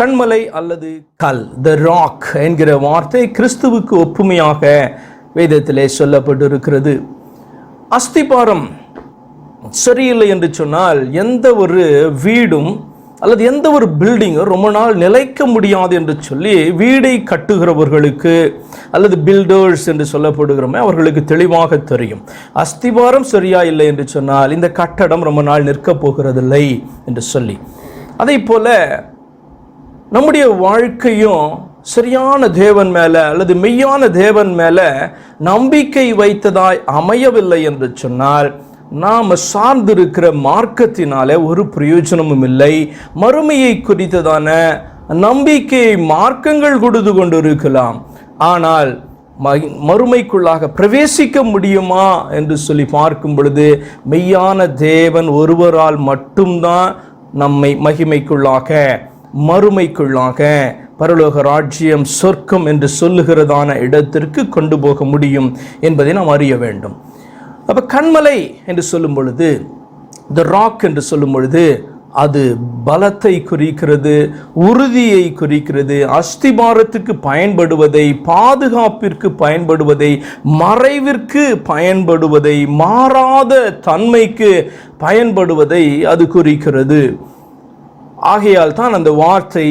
கண்மலை அல்லது கல் த ராக் என்கிற வார்த்தை கிறிஸ்துவுக்கு ஒப்புமையாக வேதத்திலே சொல்லப்பட்டிருக்கிறது. அஸ்திபாரம் சரியில்லை என்று சொன்னால் எந்த ஒரு வீடும் அல்லது எந்த ஒரு பில்டிங்கும் ரொம்ப நாள் நிலைக்க முடியாது என்று சொல்லி வீடை கட்டுகிறவர்களுக்கு அல்லது பில்டர்ஸ் என்று சொல்லப்படுகிறோமே அவர்களுக்கு தெளிவாக தெரியும். அஸ்திபாரம் சரியா இல்லை என்று சொன்னால் இந்த கட்டடம் ரொம்ப நாள் நிற்கப் போகிறதில்லை என்று சொல்லி. அதே போல நம்முடைய வாழ்க்கையும் சரியான தேவன் மேலே அல்லது மெய்யான தேவன் மேலே நம்பிக்கை வைத்ததாய் அமையவில்லை என்று சொன்னால் நாம் சார்ந்திருக்கிற மார்க்கத்தினாலே ஒரு பிரயோஜனமும் இல்லை. மறுமையை குறித்ததான நம்பிக்கையை மார்க்கங்கள் கொடுத்து கொண்டு இருக்கலாம் ஆனால் மறுமைக்குள்ளாக பிரவேசிக்க முடியுமா என்று சொல்லி பார்க்கும் பொழுது மெய்யான தேவன் ஒருவரால் மட்டும்தான் நம்மை மகிமைக்குள்ளாக மறுமைக்குள்ளாக பரலோக ராஜ்யம் சொர்க்கம் என்று சொல்லுகிறதான இடத்திற்கு கொண்டு போக முடியும் என்பதை நாம் அறிய வேண்டும். அப்போ கண்மலை என்று சொல்லும் பொழுது த ராக் என்று சொல்லும் பொழுது அது பலத்தை குறிக்கிறது உறுதியை குறிக்கிறது அஸ்திபாரத்துக்கு பயன்படுவதை பாதுகாப்பிற்கு பயன்படுவதை மறைவிற்கு பயன்படுவதை மாறாத தன்மைக்கு பயன்படுவதை அது குறிக்கிறது. ஆகையால் தான் அந்த வார்த்தை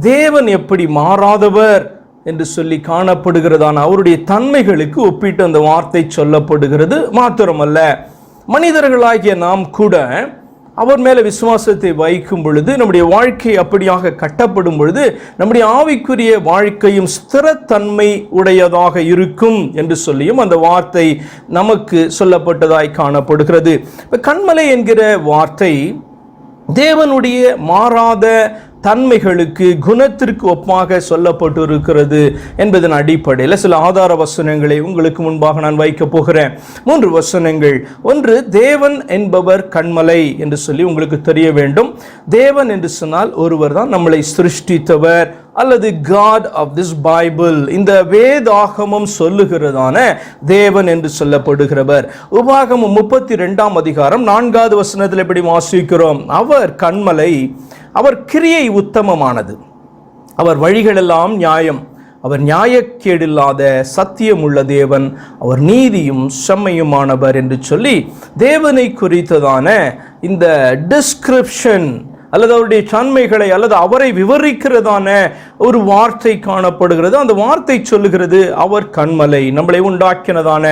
தேவன் எப்படி மாறாதவர்? என்று சொல்லி காணப்படுகிறதான அவருடைய தன்மைகளுக்கு ஒப்பிட்டு அந்த வார்த்தை சொல்லப்படுகிறது. மாத்திரமல்ல மனிதர்களாகிய நாம் கூட அவர் மேலே விசுவாசத்தை வைக்கும் பொழுது நம்முடைய வாழ்க்கை அப்படியாக கட்டப்படும் பொழுது நம்முடைய ஆவிக்குரிய வாழ்க்கையும் ஸ்திரத்தன்மை உடையதாக இருக்கும் என்று சொல்லியும் அந்த வார்த்தை நமக்கு சொல்லப்பட்டதாய் காணப்படுகிறது. இப்போ கண்மலை என்கிற வார்த்தை தேவனுடைய மாறாத தன்மைகளுக்கு குணத்திற்கு ஒப்பாக சொல்லப்பட்டிருக்கிறது என்பதன் அடிப்படையில் சில ஆதார வசனங்களை உங்களுக்கு முன்பாக நான் வைக்கப் போகிறேன். மூன்று வசனங்கள். ஒன்று தேவன் என்பவர் கண்மலை என்று சொல்லி உங்களுக்கு தெரிய வேண்டும். தேவன் என்று சொன்னால் ஒருவர் தான் நம்மளை சிருஷ்டித்தவர் அல்லது காட் ஆஃப் திஸ் பைபிள் இந்த வேதாகமம் சொல்லுகிறதான தேவன் என்று சொல்லப்படுகிறவர். உபாகமம் முப்பத்தி ரெண்டாம் அதிகாரம் நான்காவது வசனத்தில் எப்படி வாசிக்கிறோம்? அவர் கண்மலை அவர் கிரியை உத்தமமானது. அவர் வழிகளெல்லாம் நியாயம். அவர் நியாயக்கேடில்லாத சத்தியமுள்ள தேவன். அவர் நீதியும் செம்மையுமானவர் என்று சொல்லி தேவனை குறித்ததான இந்த டிஸ்கிரிப்ஷன் அல்லது அவருடைய தன்மைகளை அல்லது அவரை விவரிக்கிறதான ஒரு வார்த்தை காணப்படுகிறது. அந்த வார்த்தை சொல்லுகிறது அவர் கண்மலை. நம்மளை உண்டாக்கினதான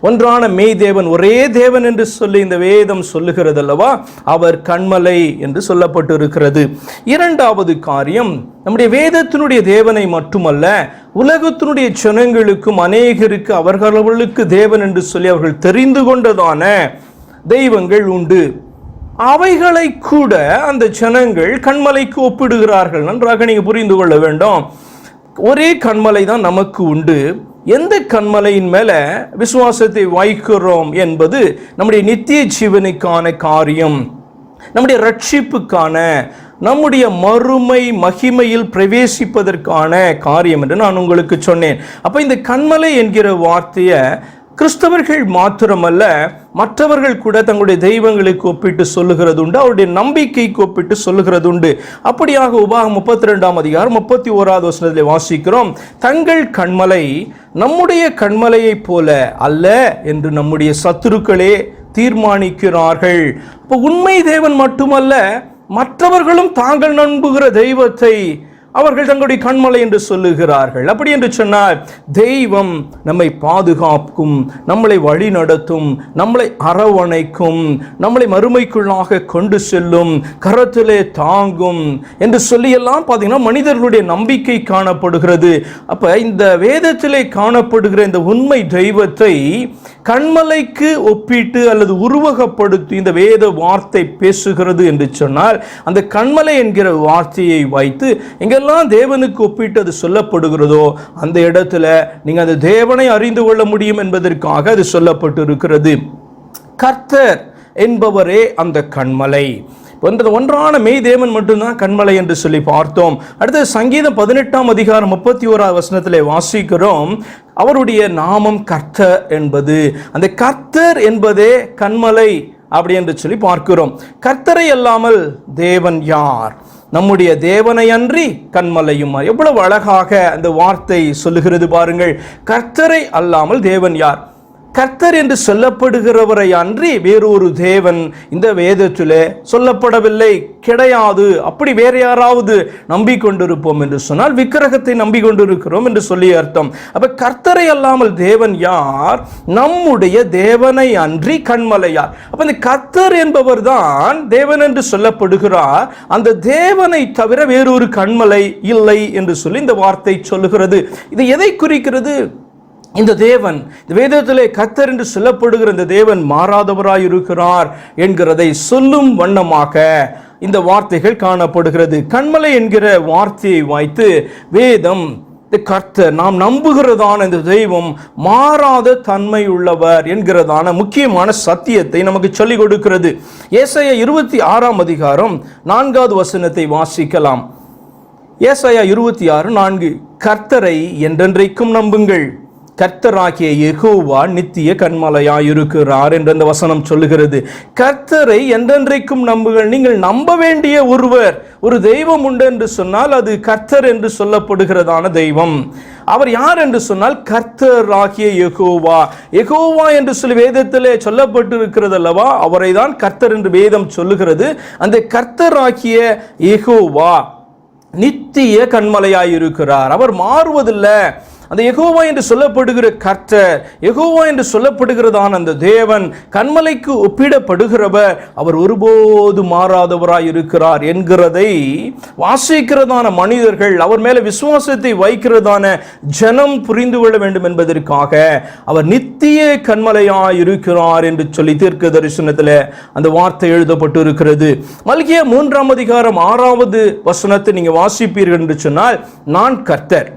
ஒன்றான மெய் தேவன் ஒரே தேவன் என்று சொல்லி இந்த வேதம் சொல்லுகிறது அல்லவா அவர் கண்மலை என்று சொல்லப்பட்டிருக்கிறது. இரண்டாவது காரியம் நம்முடைய வேதத்தினுடைய தேவனை மட்டுமல்ல உலகத்தினுடைய ஜனங்களுக்கும் அநேகருக்கு அவர்களுக்கு தேவன் என்று சொல்லி அவர்கள் தெரிந்து கொண்டதான தெய்வங்கள் உண்டு. அவைகளை கூட அந்த ஜனங்கள் கண்மலைக்கு ஒப்பிடுகிறார்கள். நன்றாக நீங்கள் புரிந்து கொள்ள வேண்டும். ஒரே கண்மலை தான் நமக்கு உண்டு. எந்த கண்மலையின் மேல விசுவாசத்தை வைக்கிறோம் என்பது நம்முடைய நித்திய ஜீவனுக்கான காரியம். நம்முடைய ரட்சிப்புக்கான நம்முடைய மறுமை மகிமையில் பிரவேசிப்பதற்கான காரியம் என்று நான் உங்களுக்கு சொன்னேன். அப்ப இந்த கண்மலை என்கிற வார்த்தையை கிறிஸ்தவர்கள் மாத்திரமல்ல மற்றவர்கள் கூட தங்களுடைய தெய்வங்களுக்கு ஒப்பிட்டு சொல்லுகிறது உண்டு அவருடைய நம்பிக்கைக்கு ஒப்பிட்டு சொல்லுகிறது உண்டு அப்படியாக உபாகம் முப்பத்தி ரெண்டாம் அதிகாரம் முப்பத்தி ஓராவது வசனத்தில் வாசிக்கிறோம். தங்கள் கண்மலை நம்முடைய கண்மலையைப் போல அல்ல என்று நம்முடைய சத்துருக்களே தீர்மானிக்கிறார்கள். இப்போ உண்மை தேவன் மட்டுமல்ல மற்றவர்களும் தாங்கள் நம்புகிற தெய்வத்தை அவர்கள் தங்களுடைய கண்மலை என்று சொல்லுகிறார்கள். அப்படி என்று சொன்னால் தெய்வம் நம்மை பாதுகாக்கும் நம்மளை வழி நடத்தும் நம்மளை அரவணைக்கும் நம்மளை மறுமைக்குள்ளாக கொண்டு செல்லும் கரத்திலே தாங்கும் என்று சொல்லியெல்லாம் பார்த்தீங்கன்னா மனிதர்களுடைய நம்பிக்கை காணப்படுகிறது. அப்ப இந்த வேதத்திலே காணப்படுகிற இந்த உண்மை தெய்வத்தை கண்மலைக்கு ஒப்பிட்டு அல்லது உருவகப்படுத்தி இந்த வேத வார்த்தை பேசுகிறது என்று சொன்னால் அந்த கண்மலை என்கிற வார்த்தையை வைத்து எங்கெல்லாம் தேவனுக்கு ஒப்பிட்டு அது சொல்லப்படுகிறதோ அந்த இடத்துல நீங்கள் அந்த தேவனை அறிந்து கொள்ள முடியும் என்பதற்காக அது சொல்லப்பட்டு இருக்கிறது கர்த்தர் என்பவரே அந்த கண்மலை. ஒன்று ஒன்றான மெய் தேவன் மட்டும்தான் கண்மலை என்று சொல்லி பார்த்தோம். அடுத்து சங்கீதம் பதினெட்டாம் அதிகாரம் முப்பத்தி ஓராவது வசனத்திலே வாசிக்கிறோம். அவருடைய நாமம் கர்த்தர் என்பது. அந்த கர்த்தர் என்பதே கண்மலை அப்படி என்று சொல்லி பார்க்கிறோம். கர்த்தரை அல்லாமல் தேவன் யார்? நம்முடைய தேவனை அன்றி கண்மலையும் எவ்வளவு அழகாக அந்த வார்த்தை சொல்லுகிறது பாருங்கள். கர்த்தரை அல்லாமல் தேவன் யார்? கர்த்தர் என்று சொல்லப்படுகிறவரை அன்றி வேறொரு தேவன் இந்த வேதத்திலே சொல்லப்படவில்லை. கிடையாது. அப்படி வேறு யாராவது நம்பிக்கொண்டிருப்போம் என்று சொன்னால் விக்கிரகத்தை நம்பிக்கொண்டிருக்கிறோம் என்று சொல்லி அர்த்தம். அப்ப கர்த்தரை அல்லாமல் தேவன் யார்? நம்முடைய தேவனை அன்றி கண்மலையார் அப்ப இந்த கர்த்தர் என்பவர் தான் தேவன் என்று சொல்லப்படுகிறார். அந்த தேவனை தவிர வேறொரு கண்மலை இல்லை என்று சொல்லி இந்த வார்த்தை சொல்லுகிறது. இது எதை குறிக்கிறது? இந்த தேவன் இந்த வேதத்திலே கத்தர் என்று சொல்லப்படுகிற இந்த தேவன் மாறாதவராய் இருக்கிறார் என்கிறதை சொல்லும் வண்ணமாக இந்த வார்த்தைகள் காணப்படுகிறது. கண்மலை என்கிற வார்த்தையை வைத்து வேதம் இந்த கர்த்தர் நாம் நம்புகிறதான இந்த தெய்வம் மாறாத தன்மை உள்ளவர் என்கிறதான முக்கியமான சத்தியத்தை நமக்கு சொல்லிக் கொடுக்கிறது. ஏசாயா இருபத்தி ஆறாம் அதிகாரம் நான்காவது வசனத்தை வாசிக்கலாம். ஏசையா இருபத்தி ஆறு நான்கு கர்த்தரை என்றென்றைக்கும் நம்புங்கள். கர்த்தராகிய எகோவா நித்திய கண்மலையாயிருக்கிறார் என்று அந்த வசனம் சொல்லுகிறது. கர்த்தரை என்றென்றைக்கும் நம்புகள் நீங்கள் நம்ப வேண்டிய ஒருவர் ஒரு தெய்வம் உண்டு என்று சொன்னால் அது கர்த்தர் என்று சொல்லப்படுகிறதான தெய்வம். அவர் யார் என்று சொன்னால் கர்த்தராகிய எகோவா எகோவா என்று சொல்லி வேதத்திலே சொல்லப்பட்டிருக்கிறது அல்லவா அவரை தான் கர்த்தர் என்று வேதம் சொல்லுகிறது. அந்த கர்த்தராகிய எகோவா நித்திய கண்மலையாயிருக்கிறார். அவர் மாறுவதில்லை. அந்த எகோவா என்று சொல்லப்படுகிற கர்த்தர் எகோவா என்று சொல்லப்படுகிறதான அந்த தேவன் கண்மலைக்கு ஒப்பிடப்படுகிறவர் அவர் ஒருபோது மாறாதவராய் இருக்கிறார் என்கிறதை வாசிக்கிறதான மனிதர்கள் அவர் மேல விசுவாசத்தை வைக்கிறதான ஜனம் புரிந்து கொள்ள வேண்டும் என்பதற்காக அவர் நித்திய கண்மலையாய் இருக்கிறார் என்று சொல்லி தீர்க்க தரிசனத்தில் அந்த வார்த்தை எழுதப்பட்டு இருக்கிறது மல்கிய மூன்றாம் அதிகாரம் ஆறாவது வசனத்தை நீங்க வாசிப்பீர்கள் என்று சொன்னால் நான் கர்த்தர்.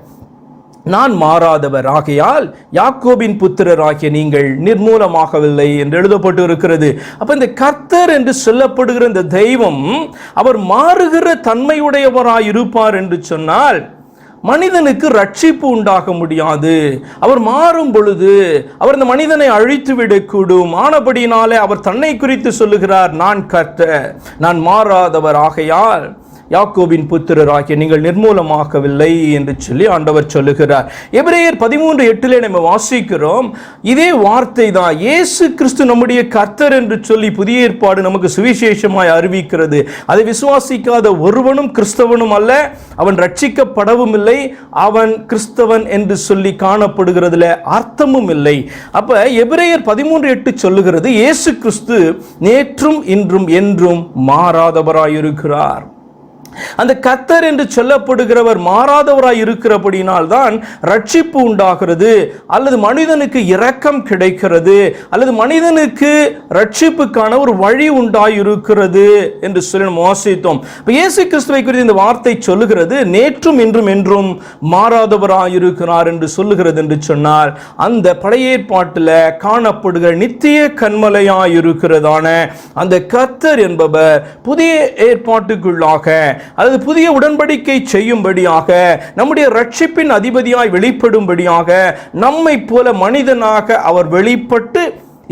நான் மாறாதவர் ஆகையால் யாக்கோபின் புத்திரராகிய நீங்கள் நிர்மூலமாகவில்லை என்று எழுதப்பட்டு இருக்கிறது அப்போ இந்த கர்த்தர் என்று சொல்லப்படுகிற இந்த தெய்வம் அவர் மாறுகிற தன்மையுடையவராய் இருப்பார் என்று சொன்னால் மனிதனுக்கு ரட்சிப்பு உண்டாக முடியாது. அவர் மாறும் பொழுது அவர் இந்த மனிதனை அழித்து விடக்கூடும். ஆனபடினாலே அவர் தன்னை குறித்து சொல்லுகிறார் நான் கர்த்தர் நான் மாறாதவர் ஆகையால் யாக்கோபின் புத்திரராகிய நீங்கள் நிர்மூலமாக்கவில்லை என்று சொல்லி ஆண்டவர் சொல்லுகிறார். எபிரேயர் பதிமூன்று எட்டிலே நம்ம வாசிக்கிறோம் இதே வார்த்தை தான் இயேசு கிறிஸ்து நம்முடைய கர்த்தர் என்று சொல்லி புதிய ஏற்பாடு நமக்கு சுவிசேஷமாய் அறிவிக்கிறது. அதை விசுவாசிக்காத ஒருவனும் கிறிஸ்தவனும் அல்ல அவன் ரட்சிக்கப்படவும் இல்லை அவன் கிறிஸ்தவன் என்று சொல்லி காணப்படுகிறதுல அர்த்தமும் இல்லை. அப்ப எபிரேயர் பதிமூன்று எட்டு சொல்லுகிறது இயேசு கிறிஸ்து நேற்றும் இன்றும் என்றும் மாறாதவராயிருக்கிறார். அந்த கத்தர் என்று சொல்லப்படுகிறவர் மாறாதவராய் இருக்கிறபடினால் தான் ரட்சிப்பு உண்டாகிறது. அல்லது மனிதனுக்கு இரக்கம் கிடைக்கிறது. அல்லது மனிதனுக்கு ரட்சிப்புக்கான ஒரு வழி உண்டாய் இருக்கிறது என்று சொல்லி நம்ம வாசித்தோம். இயேசு கிறிஸ்துவை குறித்து இந்த வார்த்தை சொல்லுகிறது நேற்றும் இன்றும் என்றும் மாறாதவராய் இருக்கிறார் என்று சொல்லுகிறது என்று சொன்னார் அந்த பழைய ஏற்பாட்டில் காணப்படுகிற நித்திய கண்மலையாய் இருக்கிறதான அந்த கத்தர் என்பவர் புதிய ஏற்பாட்டுக்குள்ளாக அல்லது புதிய உடன்படிக்கை செய்யும்படியாக நம்முடைய ரட்சிப்பின் அதிபதியாய் வெளிப்படும்படியாக நம்மை போல மனிதனாக அவர் வெளிப்பட்டு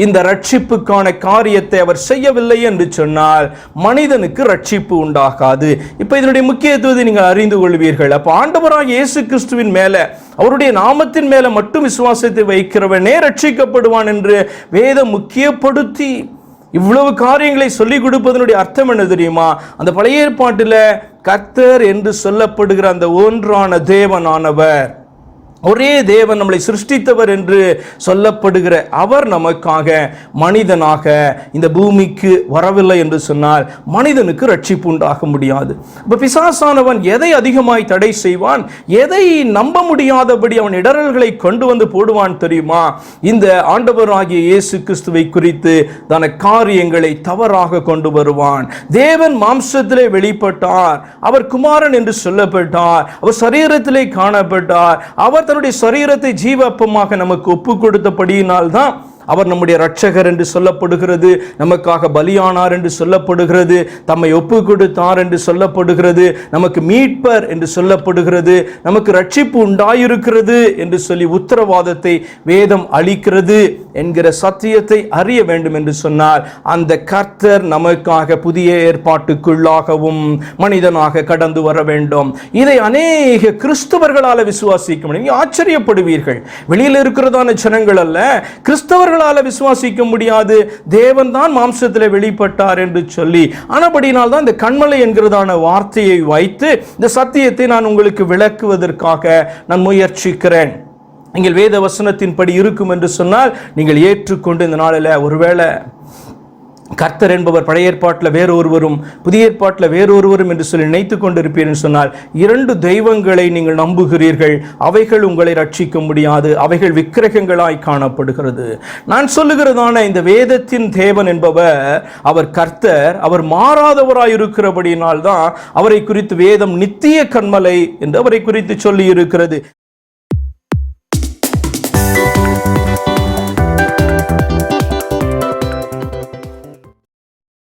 இந்த ரட்சிப்புக்கான காரியத்தை அவர் செய்யவில்லை என்று சொன்னால் மனிதனுக்கு ரட்சிப்பு உண்டாகாது. இப்போ இதனுடைய முக்கியத்துவத்தை நீங்கள் அறிந்து கொள்வீர்கள். அப்போ ஆண்டவராக இயேசு கிறிஸ்துவின் மேலே அவருடைய நாமத்தின் மேலே மட்டும் விசுவாசத்தை வைக்கிறவனே ரட்சிக்கப்படுவான் என்று வேதம் முக்கியப்படுத்தி இவ்வளவு காரியங்களை சொல்லிக் கொடுப்பதனுடைய அர்த்தம் என்ன தெரியுமா? அந்த பழைய ஏற்பாட்டில் கர்த்தர் என்று சொல்லப்படுகிற அந்த ஒன்றான தேவனானவர். ஒரே தேவன் நம்மளை சிருஷ்டித்தவர் என்று சொல்லப்படுகிற அவர் நமக்காக மனிதனாக இந்த பூமிக்கு வரவில்லை என்று சொன்னால் மனிதனுக்கு ரட்சிப்பு உண்டாக முடியாது. இப்போ பிசாசானவன் எதை அதிகமாய் தடை செய்வான்? எதை நம்ப முடியாதபடி அவன் இடரல்களை கொண்டு வந்து போடுவான் தெரியுமா? இந்த ஆண்டவராகிய இயேசு கிறிஸ்துவை குறித்து தன காரியங்களை தவறாக கொண்டு வருவான். தேவன் மாம்சத்திலே வெளிப்பட்டார். அவர் குமாரன் என்று சொல்லப்பட்டார். அவர் சரீரத்திலே காணப்பட்டார். அவர் தன்னுடைய சரீரத்தை ஜீவப்பமாக நமக்கு ஒப்பு கொடுத்தபடியினால்தான் அவர் நம்முடைய ரட்சகர் என்று சொல்லப்படுகிறது நமக்காக பலியானார் என்று சொல்லப்படுகிறது தம்மை ஒப்பு கொடுத்தார் என்று சொல்லப்படுகிறது நமக்கு மீட்பர் என்று சொல்லப்படுகிறது நமக்கு ரட்சிப்பு உண்டாயிருக்கிறது என்று சொல்லி உத்தரவாதத்தை வேதம் அளிக்கிறது. என்கிற சத்தியத்தை அறிய வேண்டும் என்று சொன்னால் அந்த கர்த்தர் நமக்காக புதிய ஏற்பாட்டுக்குள்ளாகவும் மனிதனாக கடந்து வர வேண்டும். இதை அநேக கிறிஸ்தவர்களால் விசுவாசிக்க முடியும். ஆச்சரியப்படுவீர்கள். வெளியில் இருக்கிறதான ஜனங்கள் அல்ல. கிறிஸ்தவர்களால் விசுவாசிக்க முடியாது. தேவன் தான் மாம்சத்தில் வெளிப்பட்டார் என்று சொல்லி ஆனபடினால் தான் இந்த கண்மலை என்கிறதான வார்த்தையை வைத்து இந்த சத்தியத்தை நான் உங்களுக்கு விளக்குவதற்காக நான் முயற்சிக்கிறேன். நீங்கள் வேத வசனத்தின்படி இருக்கும் என்று சொன்னால் நீங்கள் ஏற்றுக்கொண்டு இந்த நாளில் ஒருவேளை கர்த்தர் என்பவர் பழைய ஏற்பாட்டில் வேறொருவரும் புதிய ஏற்பாட்டில் வேறொருவரும் என்று சொல்லி நினைத்து கொண்டிருப்பீர்கள் சொன்னால் இரண்டு தெய்வங்களை நீங்கள் நம்புகிறீர்கள். அவைகள் உங்களை ரட்சிக்க முடியாது. அவைகள் விக்கிரகங்களாய் காணப்படுகிறது. நான் சொல்லுகிறதான இந்த வேதத்தின் தேவன் என்பவர் அவர் கர்த்தர் அவர் மாறாதவராய் இருக்கிறபடியினால் தான் அவரை குறித்து வேதம் நித்திய கண்மலை என்று அவரை குறித்து சொல்லி இருக்கிறது.